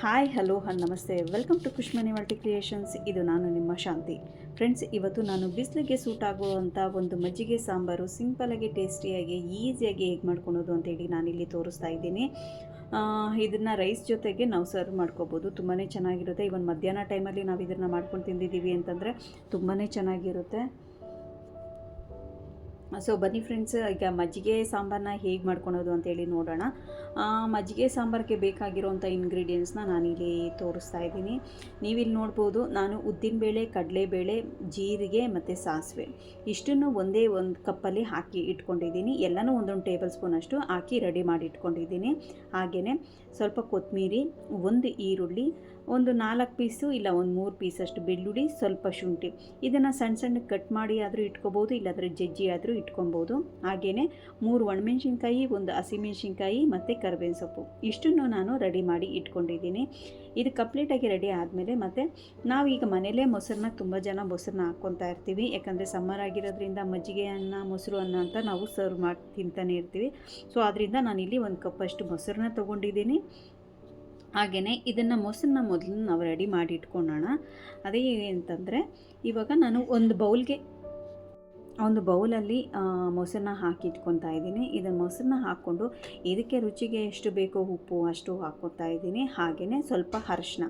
Hi hello ಹಾಂ, ನಮಸ್ತೆ. Welcome to Khushmani multi creations ಇದು ನಾನು ನಿಮ್ಮ ಶಾಂತಿ. ಫ್ರೆಂಡ್ಸ್ ಇವತ್ತು ನಾನು ಬಿಸಿಲಿಗೆ ಸೂಟ್ ಆಗುವಂಥ ಒಂದು ಮಜ್ಜಿಗೆ ಸಾಂಬಾರು ಸಿಂಪಲಾಗಿ ಟೇಸ್ಟಿಯಾಗಿ ಈಸಿಯಾಗಿ ಹೇಗೆ ಮಾಡ್ಕೊಳೋದು ಅಂತೇಳಿ ನಾನಿಲ್ಲಿ ತೋರಿಸ್ತಾ ಇದ್ದೀನಿ. ಇದನ್ನು ರೈಸ್ ಜೊತೆಗೆ ನಾವು ಸರ್ವ್ ಮಾಡ್ಕೋಬೋದು. ತುಂಬಾ ಚೆನ್ನಾಗಿರುತ್ತೆ. ಇವನ್ ಮಧ್ಯಾಹ್ನ ಟೈಮಲ್ಲಿ ನಾವು ಇದನ್ನು ಮಾಡ್ಕೊಂಡು ತಿಂದಿದ್ದೀವಿ ಅಂತಂದರೆ ತುಂಬಾ ಚೆನ್ನಾಗಿರುತ್ತೆ. ಸೊ ಬನ್ನಿ ಫ್ರೆಂಡ್ಸ್ ಈಗ ಮಜ್ಜಿಗೆ ಸಾಂಬಾರನ್ನ ಹೇಗೆ ಮಾಡ್ಕೊಳೋದು ಅಂತೇಳಿ ನೋಡೋಣ. ಮಜ್ಜಿಗೆ ಸಾಂಬಾರಿಗೆ ಬೇಕಾಗಿರುವಂಥ ಇಂಗ್ರೀಡಿಯೆಂಟ್ಸ್ನ ನಾನಿಲ್ಲಿ ತೋರಿಸ್ತಾ ಇದ್ದೀನಿ. ನೀವಿಲ್ಲಿ ನೋಡ್ಬೋದು, ನಾನು ಉದ್ದಿನಬೇಳೆ, ಕಡಲೆಬೇಳೆ, ಜೀರಿಗೆ ಮತ್ತು ಸಾಸಿವೆ. ಇಷ್ಟನ್ನು ಒಂದೇ ಒಂದು ಕಪ್ಪಲ್ಲಿ ಹಾಕಿ ಇಟ್ಕೊಂಡಿದ್ದೀನಿ. ಎಲ್ಲನೂ ಒಂದೊಂದು ಟೇಬಲ್ ಸ್ಪೂನಷ್ಟು ಹಾಕಿ ರೆಡಿ ಮಾಡಿ ಇಟ್ಕೊಂಡಿದ್ದೀನಿ. ಹಾಗೆಯೇ ಸ್ವಲ್ಪ ಕೊತ್ತಂಬರಿ ಒಂದು ಈರುಳ್ಳಿ, ಒಂದು ನಾಲ್ಕು ಪೀಸು ಇಲ್ಲ ಒಂದು ಮೂರು ಪೀಸಷ್ಟು ಬೆಳ್ಳುಳ್ಳಿ, ಸ್ವಲ್ಪ ಶುಂಠಿ. ಇದನ್ನು ಸಣ್ಣ ಸಣ್ಣ ಕಟ್ ಮಾಡಿ ಆದರೂ ಇಟ್ಕೋಬೋದು, ಇಲ್ಲಾಂದರೆ ಜಜ್ಜಿ ಆದರೂ ಇಟ್ಕೊಬೋದು. ಹಾಗೆಯೇ ಮೂರು ಒಣಮೆಣ್ಸಿನ್ಕಾಯಿ, ಒಂದು ಹಸಿಮೆಣ್ಸಿನ್ಕಾಯಿ ಮತ್ತು ಕರಿಬೇವಿನ ಸೊಪ್ಪು ಇಷ್ಟನ್ನು ನಾನು ರೆಡಿ ಮಾಡಿ ಇಟ್ಕೊಂಡಿದ್ದೀನಿ. ಇದು ಕಂಪ್ಲೀಟಾಗಿ ರೆಡಿ ಆದಮೇಲೆ ಮತ್ತು ಈಗ ಮನೇಲೇ ಮೊಸರನ್ನ ತುಂಬ ಜನ ಮೊಸರನ್ನ ಹಾಕ್ಕೊತಾ ಇರ್ತೀವಿ. ಯಾಕಂದರೆ ಸಮ್ಮರ್ ಆಗಿರೋದ್ರಿಂದ ಮಜ್ಜಿಗೆ ಅನ್ನ, ಮೊಸರು ಅನ್ನ ಅಂತ ನಾವು ಸರ್ವ್ ಮಾಡಿ ತಿಂತಾನೆ ಇರ್ತೀವಿ. ಸೊ ಅದರಿಂದ ನಾನಿಲ್ಲಿ ಒಂದು ಕಪ್ಪಷ್ಟು ಮೊಸರನ್ನ ತೊಗೊಂಡಿದ್ದೀನಿ. ಹಾಗೆಯೇ ಇದನ್ನು ಮೊಸರನ್ನ ಮೊದಲು ನಾವು ರೆಡಿ ಮಾಡಿ ಇಟ್ಕೊಳ್ಳೋಣ ಅದೇ ಅಂತಂದರೆ ಇವಾಗ ನಾನು ಒಂದು ಬೌಲ್ಗೆ ಒಂದು ಬೌಲಲ್ಲಿ ಮೊಸರನ್ನ ಹಾಕಿ ಇಟ್ಕೊತಾ ಇದ್ದೀನಿ. ಇದನ್ನು ಮೊಸರನ್ನ ಹಾಕ್ಕೊಂಡು ಇದಕ್ಕೆ ರುಚಿಗೆ ಎಷ್ಟು ಬೇಕೋ ಉಪ್ಪು ಅಷ್ಟು ಹಾಕ್ಕೊತಾ ಇದ್ದೀನಿ. ಹಾಗೆಯೇ ಸ್ವಲ್ಪ ಅರಶಿನ.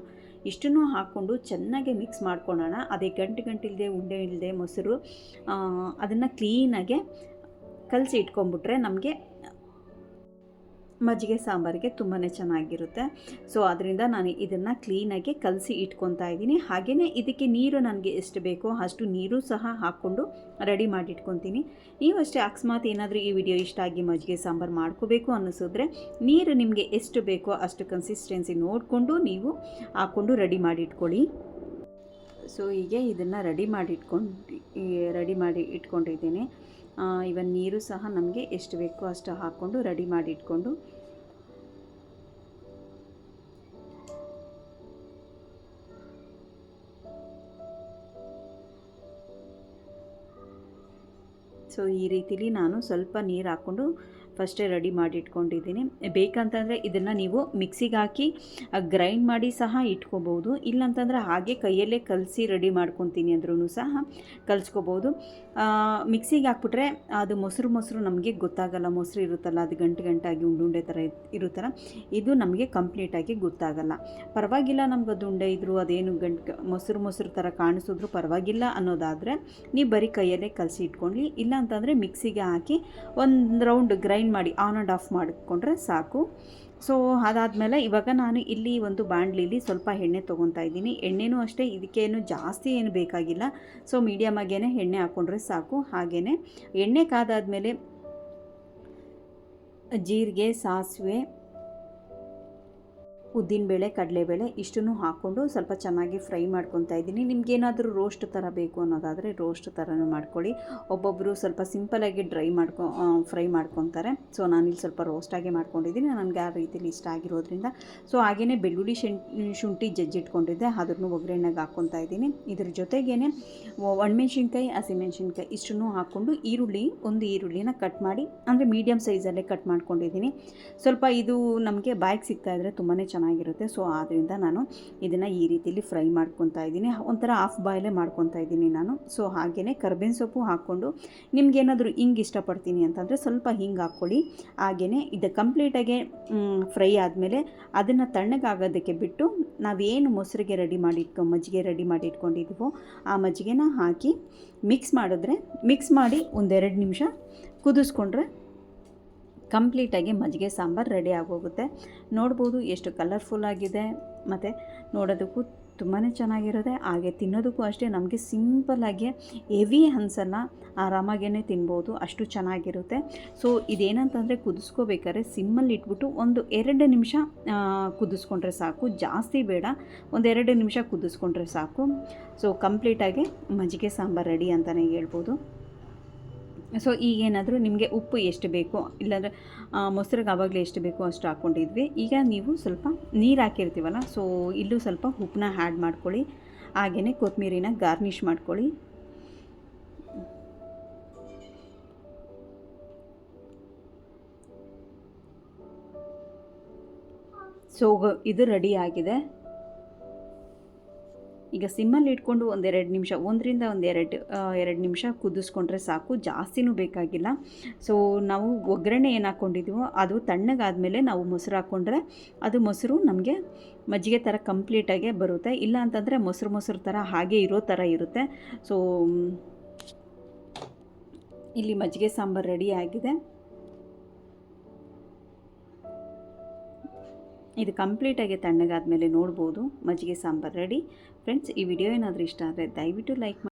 ಇಷ್ಟನ್ನು ಹಾಕ್ಕೊಂಡು ಚೆನ್ನಾಗಿ ಮಿಕ್ಸ್ ಮಾಡ್ಕೊಳ್ಳೋಣ. ಅದೇ ಗಂಟು ಗಂಟಿಲ್ಲದೆ ಉಂಡೆ ಇಲ್ಲದೆ ಮೊಸರು ಅದನ್ನು ಕ್ಲೀನಾಗೆ ಕಲಸಿ ಇಟ್ಕೊಂಡ್ಬಿಟ್ರೆ ನಮಗೆ ಮಜ್ಜಿಗೆ ಸಾಂಬಾರಿಗೆ ತುಂಬಾ ಚೆನ್ನಾಗಿರುತ್ತೆ. ಸೊ ಅದರಿಂದ ನಾನು ಇದನ್ನು ಕ್ಲೀನಾಗಿ ಕಲಸಿ ಇಟ್ಕೊತಾ ಇದ್ದೀನಿ. ಹಾಗೆಯೇ ಇದಕ್ಕೆ ನೀರು ನನಗೆ ಎಷ್ಟು ಬೇಕೋ ಅಷ್ಟು ನೀರು ಸಹ ಹಾಕ್ಕೊಂಡು ರೆಡಿ ಮಾಡಿ ಇಟ್ಕೊತೀನಿ ನೀವು ಅಷ್ಟೇ ಅಕಸ್ಮಾತ್ ಏನಾದರೂ ಈ ವಿಡಿಯೋ ಇಷ್ಟ ಆಗಿ ಮಜ್ಜಿಗೆ ಸಾಂಬಾರು ಮಾಡ್ಕೋಬೇಕು ಅನ್ನಿಸಿದ್ರೆ ನೀರು ನಿಮಗೆ ಎಷ್ಟು ಬೇಕೋ ಅಷ್ಟು ಕನ್ಸಿಸ್ಟೆನ್ಸಿ ನೋಡಿಕೊಂಡು ನೀವು ಹಾಕ್ಕೊಂಡು ರೆಡಿ ಮಾಡಿ ಇಟ್ಕೊಳ್ಳಿ ಸೊ ಹೀಗೆ ಇದನ್ನು ರೆಡಿ ಮಾಡಿ ಇಟ್ಕೊಂಡು ರೆಡಿ ಮಾಡಿ ಇಟ್ಕೊಂಡಿದ್ದೀನಿ. ಇವನ್ ನೀರು ಸಹ ನಮಗೆ ಎಷ್ಟು ಬೇಕೋ ಅಷ್ಟು ಹಾಕ್ಕೊಂಡು ರೆಡಿ ಮಾಡಿ ಇಟ್ಕೊಂಡು ಸೊ ಈ ರೀತಿಲಿ ನಾನು ಸ್ವಲ್ಪ ನೀರು ಹಾಕ್ಕೊಂಡು ಫಸ್ಟೇ ರೆಡಿ ಮಾಡಿ ಇಟ್ಕೊಂಡಿದ್ದೀನಿ ಬೇಕಂತಂದರೆ ಇದನ್ನು ನೀವು ಮಿಕ್ಸಿಗೆ ಹಾಕಿ ಗ್ರೈಂಡ್ ಮಾಡಿ ಸಹ ಇಟ್ಕೋಬೋದು. ಇಲ್ಲಂತಂದರೆ ಹಾಗೆ ಕೈಯಲ್ಲೇ ಕಲಸಿ ರೆಡಿ ಮಾಡ್ಕೊತೀನಿ ಅಂದ್ರೂ ಸಹ ಕಲಿಸ್ಕೋಬೋದು. ಮಿಕ್ಸಿಗೆ ಹಾಕ್ಬಿಟ್ರೆ ಅದು ಮೊಸರು ಮೊಸರು ನಮಗೆ ಗೊತ್ತಾಗಲ್ಲ. ಮೊಸರು ಇರುತ್ತಲ್ಲ, ಅದು ಗಂಟು ಗಂಟಾಗಿ ಉಂಡುಂಡೆ ಥರ ಇರ್- ಇರುತ್ತಲ್ಲ, ಇದು ನಮಗೆ ಕಂಪ್ಲೀಟಾಗಿ ಗೊತ್ತಾಗಲ್ಲ. ಪರವಾಗಿಲ್ಲ ನಮ್ಗೆ ಅದು ಉಂಡೆ ಇದ್ದರೂ ಅದೇನು ಗಂಟು ಮೊಸರು ಮೊಸರು ಥರ ಕಾಣಿಸಿದ್ರು ಪರವಾಗಿಲ್ಲ ಅನ್ನೋದಾದರೆ, ನೀವು ಬರೀ ಕೈಯಲ್ಲೇ ಕಲಸಿ ಇಟ್ಕೊಳ್ಳಿ. ಇಲ್ಲ ಅಂತಂದರೆ ಮಿಕ್ಸಿಗೆ ಹಾಕಿ ಒಂದು ರೌಂಡ್ ಗ್ರೈಂಡ್ ಮಾಡಿ ಆನ್ ಆ್ಯಂಡ್ ಆಫ್ ಮಾಡಿಕೊಂಡ್ರೆ ಸಾಕು. ಸೊ, ಅದಾದಮೇಲೆ ಇವಾಗ ನಾನು ಇಲ್ಲಿ ಒಂದು ಬಾಣಲಿಲಿ ಸ್ವಲ್ಪ ಎಣ್ಣೆ ತೊಗೊತಾ ಇದ್ದೀನಿ. ಎಣ್ಣೆನೂ ಅಷ್ಟೇ ಇದಕ್ಕೇನು ಜಾಸ್ತಿ ಏನು ಬೇಕಾಗಿಲ್ಲ. ಸೊ ಮೀಡಿಯಮ್ ಆಗೇನೆ ಎಣ್ಣೆ ಹಾಕ್ಕೊಂಡ್ರೆ ಸಾಕು. ಹಾಗೆಯೇ ಎಣ್ಣೆ ಕಾದಾದಮೇಲೆ ಜೀರಿಗೆ, ಸಾಸಿವೆ ಉದ್ದಿನಬೇಳೆ ಕಡಲೆಬೇಳೆ ಇಷ್ಟನ್ನು ಹಾಕ್ಕೊಂಡು ಸ್ವಲ್ಪ ಚೆನ್ನಾಗಿ ಫ್ರೈ ಮಾಡ್ಕೊತಾ ಇದ್ದೀನಿ. ನಿಮ್ಗೇನಾದರೂ ರೋಸ್ಟ್ ಥರ ಬೇಕು ಅನ್ನೋದಾದರೆ ರೋಸ್ಟ್ ಥರನೂ ಮಾಡ್ಕೊಳ್ಳಿ. ಒಬ್ಬೊಬ್ಬರು ಸ್ವಲ್ಪ ಸಿಂಪಲಾಗಿ ಡ್ರೈ ಮಾಡ್ಕೊ ಫ್ರೈ ಮಾಡ್ಕೊತಾರೆ. ಸೊ ನಾನಿಲ್ಲಿ ಸ್ವಲ್ಪ ರೋಸ್ಟಾಗಿ ಮಾಡ್ಕೊಂಡಿದ್ದೀನಿ. ನನಗೆ ಆ ರೀತಿಯಲ್ಲಿ ಇಷ್ಟ ಆಗಿರೋದ್ರಿಂದ. ಸೊ ಹಾಗೆಯೇ ಬೆಳ್ಳುಳ್ಳಿ ಶುಂಠಿ ಜಜ್ಜಿಟ್ಕೊಂಡಿದ್ದೆ. ಅದನ್ನು ಒಗ್ಗರಣೆಗೆ ಹಾಕ್ಕೊತಾ ಇದ್ದೀನಿ. ಇದ್ರ ಜೊತೆಗೇ ಒಣಮೆಣ್ಸಿನ್ಕಾಯಿ, ಹಸಿಮೆಣ್ಸಿನ್ಕಾಯಿ ಇಷ್ಟನ್ನು ಹಾಕ್ಕೊಂಡು ಈರುಳ್ಳಿ, ಒಂದು ಈರುಳ್ಳಿನ ಕಟ್ ಮಾಡಿ, ಅಂದರೆ ಮೀಡಿಯಮ್ ಸೈಜಲ್ಲೇ ಕಟ್ ಮಾಡ್ಕೊಂಡಿದ್ದೀನಿ. ಸ್ವಲ್ಪ ಇದು ನಮಗೆ ಬಾಯಿಗೆ ಸಿಗ್ತಾ ಇದ್ದರೆ ತುಂಬಾ ಚೆನ್ನಾಗಿರುತ್ತೆ. ಸೊ ಆದ್ದರಿಂದ ನಾನು ಇದನ್ನು ಈ ರೀತಿಲಿ ಫ್ರೈ ಮಾಡ್ಕೊತಾ ಇದ್ದೀನಿ. ಒಂಥರ ಹಾಫ್ ಬಾಯ್ಲೇ ಮಾಡ್ಕೊತಾ ಇದ್ದೀನಿ ನಾನು. ಸೊ ಹಾಗೆಯೇ ಕರ್ಬೇವಿನ ಸೊಪ್ಪು ಹಾಕ್ಕೊಂಡು ನಿಮ್ಗೇನಾದರೂ ಹಿಂಗೆ ಇಷ್ಟಪಡ್ತೀನಿ ಅಂತಂದರೆ ಸ್ವಲ್ಪ ಹಿಂಗೆ ಹಾಕ್ಕೊಳ್ಳಿ. ಹಾಗೆಯೇ ಇದು ಕಂಪ್ಲೀಟಾಗಿ ಫ್ರೈ ಆದಮೇಲೆ ಅದನ್ನು ತಣ್ಣಗಾಗೋದಕ್ಕೆ ಬಿಟ್ಟು ನಾವೇನು ಮೊಸರಿಗೆ ರೆಡಿ ಮಾಡಿ ಇಟ್ಕೊ ಮಜ್ಜಿಗೆ ರೆಡಿ ಮಾಡಿ ಇಟ್ಕೊಂಡಿದ್ದೀವೋ ಆ ಮಜ್ಜಿಗೆನ ಹಾಕಿ ಮಿಕ್ಸ್ ಮಾಡಿದ್ರೆ, ಮಿಕ್ಸ್ ಮಾಡಿ ಒಂದೆರಡು ನಿಮಿಷ ಕುದಿಸ್ಕೊಂಡ್ರೆ ಕಂಪ್ಲೀಟಾಗಿ ಮಜ್ಜಿಗೆ ಸಾಂಬಾರು ರೆಡಿ ಆಗೋಗುತ್ತೆ. ನೋಡ್ಬೋದು ಎಷ್ಟು ಕಲರ್ಫುಲ್ ಆಗಿದೆ. ಮತ್ತು ನೋಡೋದಕ್ಕೂ ತುಂಬಾ ಚೆನ್ನಾಗಿರುತ್ತೆ. ಹಾಗೆ ತಿನ್ನೋದಕ್ಕೂ ಅಷ್ಟೇ ನಮಗೆ ಸಿಂಪಲ್ಲಾಗಿ ಹೆವಿ ಅನ್ಸಲ್ಲ ಆರಾಮಾಗೇ ತಿನ್ಬೋದು. ಅಷ್ಟು ಚೆನ್ನಾಗಿರುತ್ತೆ. ಸೊ ಇದೇನಂತಂದರೆ ಕುದಿಸ್ಕೋಬೇಕಾದ್ರೆ ಸಿಮ್ಮಲ್ಲಿ ಇಟ್ಬಿಟ್ಟು ಒಂದು ಎರಡು ನಿಮಿಷ ಕುದಿಸ್ಕೊಂಡ್ರೆ ಸಾಕು. ಜಾಸ್ತಿ ಬೇಡ. ಒಂದೆರಡು ನಿಮಿಷ ಕುದಿಸ್ಕೊಂಡ್ರೆ ಸಾಕು. ಸೊ ಕಂಪ್ಲೀಟಾಗಿ ಮಜ್ಜಿಗೆ ಸಾಂಬಾರು ರೆಡಿ ಅಂತಲೇ ಹೇಳ್ಬೋದು. ಸೊ ಈಗೇನಾದರೂ ನಿಮಗೆ ಉಪ್ಪು ಎಷ್ಟು ಬೇಕೋ, ಇಲ್ಲಾಂದರೆ ಮೊಸರಿಗೆ ಆವಾಗಲೇ ಎಷ್ಟು ಬೇಕೋ ಅಷ್ಟು ಹಾಕ್ಕೊಂಡಿದ್ವಿ. ಈಗ ನೀವು ಸ್ವಲ್ಪ ನೀರು ಹಾಕಿರ್ತೀವಲ್ಲ ಸೊ ಇಲ್ಲೂ ಸ್ವಲ್ಪ ಉಪ್ಪನ್ನ ಆ್ಯಡ್ ಮಾಡ್ಕೊಳ್ಳಿ. ಹಾಗೆಯೇ ಕೊತ್ತಂಬರಿನ ಗಾರ್ನಿಷ್ ಮಾಡ್ಕೊಳ್ಳಿ. ಸೊ ಇದು ರೆಡಿ ಆಗಿದೆ. ಈಗ ಸಿಮ್ಮಲ್ಲಿ ಇಟ್ಕೊಂಡು ಒಂದೆರಡು ನಿಮಿಷ, ಒಂದರಿಂದ ಒಂದೆರಡು ಎರಡು ನಿಮಿಷ ಕುದಿಸ್ಕೊಂಡ್ರೆ ಸಾಕು, ಜಾಸ್ತಿನೂ ಬೇಕಾಗಿಲ್ಲ. ಸೊ ನಾವು ಒಗ್ಗರಣೆ ಏನು ಹಾಕ್ಕೊಂಡಿದ್ದೀವೋ ಅದು ತಣ್ಣಗಾದಮೇಲೆ ನಾವು ಮೊಸರು ಹಾಕ್ಕೊಂಡ್ರೆ ಅದು ಮೊಸರು ನಮಗೆ ಮಜ್ಜಿಗೆ ಥರ ಕಂಪ್ಲೀಟಾಗೆ ಬರುತ್ತೆ. ಇಲ್ಲ ಅಂತಂದರೆ ಮೊಸರು ಮೊಸರು ಥರ ಹಾಗೆ ಇರೋ ಥರ ಇರುತ್ತೆ. ಸೊ ಇಲ್ಲಿ ಮಜ್ಜಿಗೆ ಸಾಂಬಾರು ರೆಡಿ ಆಗಿದೆ. ಇದು ಕಂಪ್ಲೀಟಾಗಿ ತಣ್ಣಗಾದ್ಮೇಲೆ ನೋಡ್ಬೋದು. ಮಜ್ಜಿಗೆ ಸಾಂಬಾರು ರೆಡಿ. ಫ್ರೆಂಡ್ಸ್, ಈ ವಿಡಿಯೋ ಏನಾದರೂ ಇಷ್ಟ ಆದರೆ ದಯವಿಟ್ಟು ಲೈಕ್